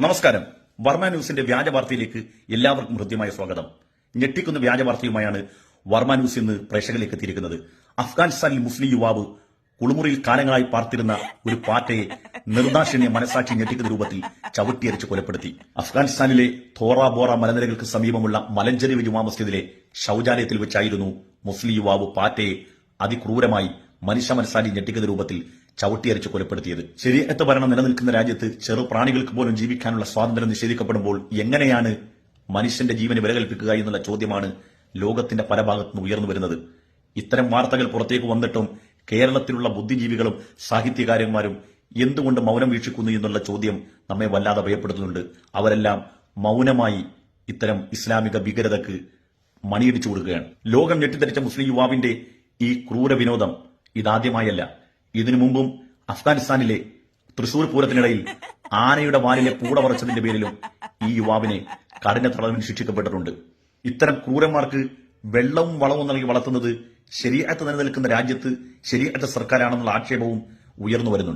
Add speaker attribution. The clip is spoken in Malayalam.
Speaker 1: നമസ്കാരം. വർമ്മ ന്യൂസിന്റെ വ്യാജ വാർത്തയിലേക്ക് എല്ലാവർക്കും ഹൃദ്യമായ സ്വാഗതം. ഞെട്ടിക്കുന്ന വ്യാജ വാർത്തയുമായാണ് വർമ്മ ന്യൂസ് ഇന്ന് പ്രേക്ഷകരിലേക്ക് എത്തിയിരിക്കുന്നത്. അഫ്ഗാനിസ്ഥാനിൽ മുസ്ലിം യുവാവ് കുളിമുറിയിൽ കാലങ്ങളായി പാർത്തിരുന്ന ഒരു പാറ്റയെ നിർദാക്ഷിണ്യ മനസാക്ഷി ഞെട്ടിക്കുന്ന രൂപത്തിൽ ചവിട്ടിയരച്ച് കൊലപ്പെടുത്തി. അഫ്ഗാനിസ്ഥാനിലെ തോറ ബോറ മലനിരകൾക്ക് സമീപമുള്ള മലഞ്ചെരിവ് ജുമാ മസ്ജിദിലെ ശൌചാലയത്തിൽ വെച്ചായിരുന്നു മുസ്ലിം യുവാവ് പാറ്റയെ അതിക്രൂരമായി മനുഷ്യ മനസാക്ഷി ഞെട്ടിക്കുന്ന രൂപത്തിൽ ചവിട്ടിയരിച്ച് കൊലപ്പെടുത്തിയത്. ശരിയത്ത് ഭരണം നിലനിൽക്കുന്ന രാജ്യത്ത് ചെറു പ്രാണികൾക്ക് പോലും ജീവിക്കാനുള്ള സ്വാതന്ത്ര്യം നിഷേധിക്കപ്പെടുമ്പോൾ എങ്ങനെയാണ് മനുഷ്യന്റെ ജീവന് വില കൽപ്പിക്കുക എന്നുള്ള ചോദ്യമാണ് ലോകത്തിന്റെ പല ഭാഗത്തുനിന്ന് ഉയർന്നു വരുന്നത്. ഇത്തരം വാർത്തകൾ പുറത്തേക്ക് വന്നിട്ടും കേരളത്തിലുള്ള ബുദ്ധിജീവികളും സാഹിത്യകാരന്മാരും എന്തുകൊണ്ട് മൗനം വീക്ഷിക്കുന്നു എന്നുള്ള ചോദ്യം നമ്മെ വല്ലാതെ ഭയപ്പെടുത്തുന്നുണ്ട്. അവരെല്ലാം മൗനമായി ഇത്തരം ഇസ്ലാമിക ഭീകരതക്ക് മണിയടിച്ചു കൊടുക്കുകയാണ് ലോകം ഞെട്ടിദ്ധരിച്ച മുസ്ലിം യുവാവിന്റെ ഈ ക്രൂര വിനോദം ഇതാദ്യമായല്ല. ഇതിനു മുമ്പും അഫ്ഗാനിസ്ഥാനിലെ തൃശൂർ പൂരത്തിനിടയിൽ ആനയുടെ വാലിലെ പൂട പറച്ചതിന്റെ പേരിലും ഈ യുവാവിനെ കഠിന തടവിന് ശിക്ഷിക്കപ്പെട്ടിട്ടുണ്ട്. ഇത്തരം ക്രൂരന്മാർക്ക് വെള്ളവും വളവും നൽകി വളർത്തുന്നത് ശരിയായിട്ട് നിലനിൽക്കുന്ന രാജ്യത്ത് ശരിയായിട്ട് സർക്കാരാണെന്നുള്ള ആക്ഷേപവും ഉയർന്നു വരുന്നുണ്ട്.